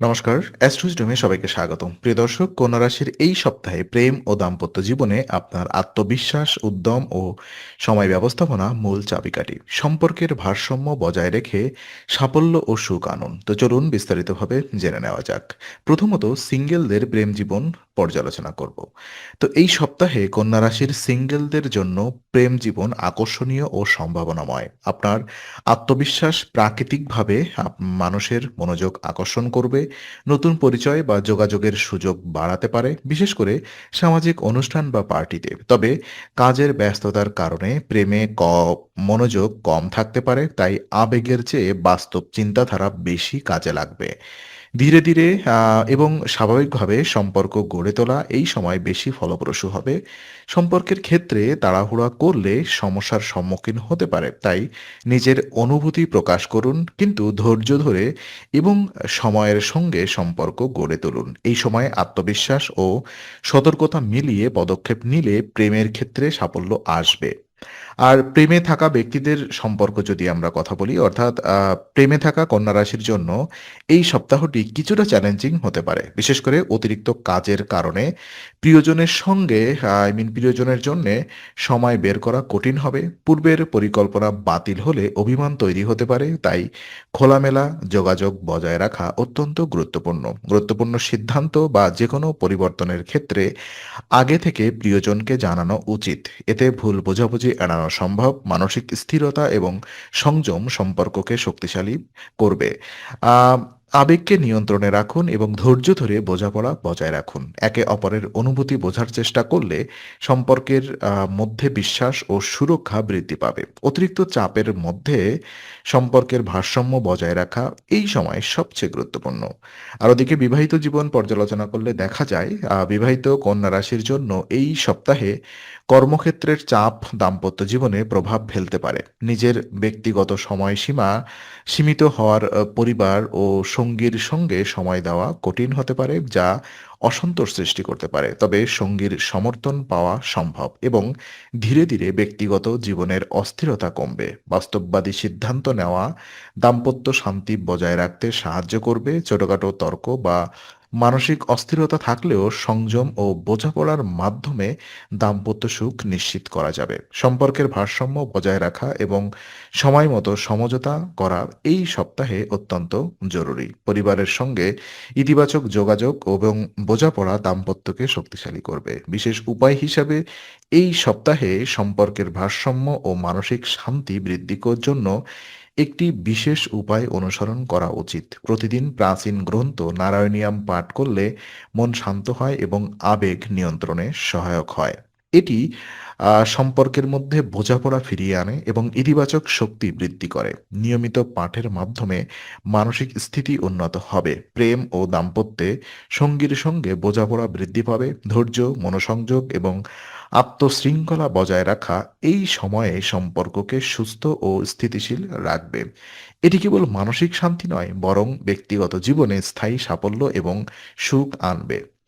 নমস্কার অ্যাস্ট্রোজডমে সবাইকে স্বাগতম। প্রিয় দর্শক কোন রাশির এই সপ্তাহে প্রেম ও দাম্পত্য জীবনে আপনার আত্মবিশ্বাস, উদ্যম ও সময় ব্যবস্থাপনা মূল চাবিকাঠি। সম্পর্কের ভারসাম্য বজায় রেখে সাফল্য ও সুখ আনুন। তো চলুন বিস্তারিতভাবে জেনে নেওয়া যাক। প্রথমত সিঙ্গেলদের প্রেম জীবন পর্যালোচনা করব। তো এই সপ্তাহে কন্যা রাশির সিঙ্গেলদের জন্য প্রেম জীবন আকর্ষণীয় ও সম্ভাবনাময়। আপনার আত্মবিশ্বাস প্রাকৃতিকভাবে মানুষের মনোযোগ আকর্ষণ করবে, নতুন পরিচয় বা যোগাযোগের সুযোগ বাড়াতে পারে, বিশেষ করে সামাজিক অনুষ্ঠান বা পার্টিতে। তবে কাজের ব্যস্ততার কারণে প্রেমে ক মনোযোগ কম থাকতে পারে, তাই আবেগের চেয়ে বাস্তব চিন্তাধারা বেশি কাজে লাগবে। ধীরে ধীরে এবং স্বাভাবিকভাবে সম্পর্ক গড়ে তোলা এই সময় বেশি ফলপ্রসূ হবে। সম্পর্কের ক্ষেত্রে তাড়াহুড়া করলে সমস্যার সম্মুখীন হতে পারে। তাই নিজের অনুভূতি প্রকাশ করুন, কিন্তু ধৈর্য ধরে এবং সময়ের সঙ্গে সম্পর্ক গড়ে তুলুন। এই সময় আত্মবিশ্বাস ও সতর্কতা মিলিয়ে পদক্ষেপ নিলে প্রেমের ক্ষেত্রে সাফল্য আসবে। আর প্রেমে থাকা ব্যক্তিদের সম্পর্ক যদি আমরা কথা বলি, অর্থাৎ প্রেমে থাকা কন্যা রাশির জন্য এই সপ্তাহটি কিছুটা চ্যালেঞ্জিং হতে পারে। বিশেষ করে অতিরিক্ত কাজের কারণে প্রিয়জনের সঙ্গে, আই মিন প্রিয়জনের জন্য সময় বের করা কঠিন হবে। পূর্বের পরিকল্পনা বাতিল হলে অভিমান তৈরি হতে পারে, তাই খোলামেলা যোগাযোগ বজায় রাখা অত্যন্ত গুরুত্বপূর্ণ। গুরুত্বপূর্ণ সিদ্ধান্ত বা যে কোনো পরিবর্তনের ক্ষেত্রে আগে থেকে প্রিয়জনকে জানানো উচিত। এতে ভুল বোঝাবুঝি এড়ানো সম্ভব মানসিক স্থিরতা এবং সংযম সম্পর্ককে শক্তিশালী করবে। আবেগকে নিয়ন্ত্রণে রাখুন এবং ধৈর্য ধরে বোঝাপড়া বজায় রাখুন। একে অপরের অনুভূতি বোঝার চেষ্টা করলে সম্পর্কের মধ্যে বিশ্বাস ও সুরক্ষা বৃদ্ধি পাবে। অতিরিক্ত চাপের মধ্যে সম্পর্কের ভারসাম্য বজায় রাখা এই সময় সবচেয়ে গুরুত্বপূর্ণ। আর ওদিকে বিবাহিত জীবন পর্যালোচনা করলে দেখা যায় বিবাহিত কন্যা রাশির জন্য এই সপ্তাহে কর্মক্ষেত্রের চাপ দাম্পত্য জীবনে প্রভাব ফেলতে পারে। নিজের ব্যক্তিগত সময়সীমা সীমিত হওয়ার পরিবার ও সঙ্গীর সঙ্গে সময় দেওয়া কঠিন হতে পারে, যা অসন্তোষ সৃষ্টি করতে পারে। তবে সঙ্গীর সমর্থন পাওয়া সম্ভব এবং ধীরে ধীরে ব্যক্তিগত জীবনের অস্থিরতা কমবে। বাস্তববাদী সিদ্ধান্ত নেওয়া দাম্পত্য শান্তি বজায় রাখতে সাহায্য করবে ছোটখাটো তর্ক বা মানসিক অস্থিরতা থাকলেও সংযম ও বোঝাপড়ার মাধ্যমে দাম্পত্য সুখ নিশ্চিত করা যাবে। সম্পর্কের ভারসাম্য বজায় রাখা এবং সময় মতো সমঝোতা করা এই সপ্তাহে অত্যন্ত জরুরি। পরিবারের সঙ্গে ইতিবাচক যোগাযোগ এবং বোঝাপড়া দাম্পত্যকে শক্তিশালী করবে। বিশেষ উপায় হিসাবে এই সপ্তাহে সম্পর্কের ভারসাম্য ও মানসিক শান্তি বৃদ্ধি জন্য একটি বিশেষ উপায় অনুসরণ করা উচিত। প্রতিদিন প্রাচীন গ্রন্থ নারায়ণিয়াম পাঠ করলে মন শান্ত হয় এবং আবেগ নিয়ন্ত্রণে সহায়ক হয়। এটি সম্পর্কের মধ্যে বোঝাপড়া ফিরিয়ে আনে এবং ইতিবাচক শক্তি বৃদ্ধি করে। নিয়মিত পাঠের মাধ্যমে মানসিক স্থিতি উন্নত হবে। প্রেম ও দাম্পত্যে সঙ্গীর সঙ্গে বোঝাপড়া বৃদ্ধি পাবে। ধৈর্য, মনোসংযোগ এবং আত্মশৃঙ্খলা বজায় রাখা এই সময়ে সম্পর্ককে সুস্থ ও স্থিতিশীল রাখবে। এটি কেবল মানসিক শান্তি নয়, বরং ব্যক্তিগত জীবনে স্থায়ী সাফল্য এবং সুখ আনবে।